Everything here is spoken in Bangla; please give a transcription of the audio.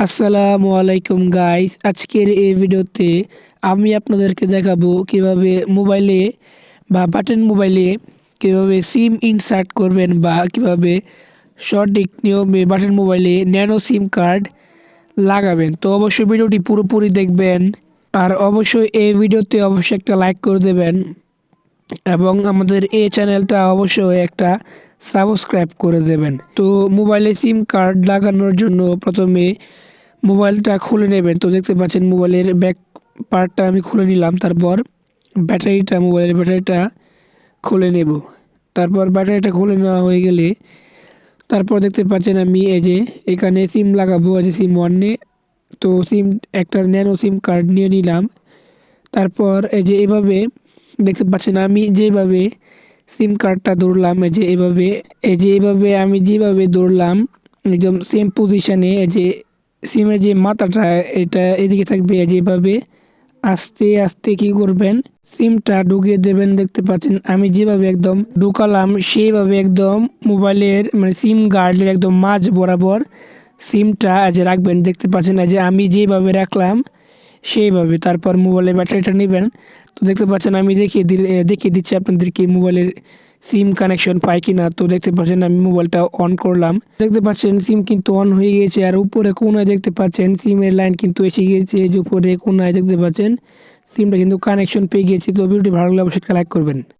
আসসালামু আলাইকুম গাইস আজকের এই ভিডিওতে আমি আপনাদেরকে দেখাবো কীভাবে মোবাইলে বা বাটন মোবাইলে কীভাবে সিম ইনসার্ট করবেন বা কীভাবে সঠিক নিয়মে বাটন মোবাইলে ন্যানো সিম কার্ড লাগাবেন। তো অবশ্যই ভিডিওটি পুরোপুরি দেখবেন আর অবশ্যই এই ভিডিওতে অবশ্যই একটা লাইক করে দেবেন এবং আমাদের এই চ্যানেলটা অবশ্যই একটা সাবস্ক্রাইব করে দেবেন। তো মোবাইলে সিম কার্ড লাগানোর জন্য প্রথমে মোবাইলটা খুলে নেবেন। তো দেখতে পাচ্ছেন মোবাইলের ব্যাক পার্টটা আমি খুলে নিলাম, তারপর ব্যাটারিটা, মোবাইলের ব্যাটারিটা খুলে নেব। তারপর ব্যাটারিটা খুলে নেওয়া হয়ে গেলে তারপর দেখতে পাচ্ছেন আমি এই যে এখানে সিম লাগাবো, এই যে সিম ওয়ানে তো সিম একটা ন্যানো সিম কার্ড নিয়ে নিলাম। তারপর এই যে এভাবে দেখতে পাচ্ছেন আমি যেভাবে সিম কার্ডটা দৌড়লাম এই যে এভাবে, এই যে এভাবে আমি যেভাবে দৌড়লাম একদম সেম পজিশানে এই যে সিমের যে মাথাটা, এটা এদিকে থাকবে যেভাবে আস্তে আস্তে কি করবেন, সিমটা ঢুকিয়ে দেবেন, দেখতে পাচ্ছেন। আমি যেভাবে একদম ঢুকালাম, সেইভাবে একদম মোবাইলের মানে সিম গার্ডের একদম মাঝ বরাবর সিমটা যে রাখবেন, দেখতে পাচ্ছেন যে আমি যেভাবে রাখলাম, সেইভাবে। তারপর মোবাইলের ব্যাটারিটা নেবেন। তো দেখতে পাচ্ছেন, আমি দেখিয়ে দিলে, দেখিয়ে দিচ্ছি আপনাদেরকে মোবাইলের সিম কানেকশন পাই কিনা, তো দেখতে পাচ্ছেন আমি মোবাইলটা অন করলাম। দেখতে পাচ্ছেন সিম কিন্তু অন হয়ে গিয়েছে, আর উপরে কোনায় দেখতে পাচ্ছেন সিমের লাইন কিন্তু এসে গিয়েছে যে উপরে কোনায় দেখতে পাচ্ছেন, সিমটা কিন্তু কানেকশন পেয়ে গিয়েছে, তো ভিডিওটি ভালো লাগলে অবশ্যই লাইক করবেন।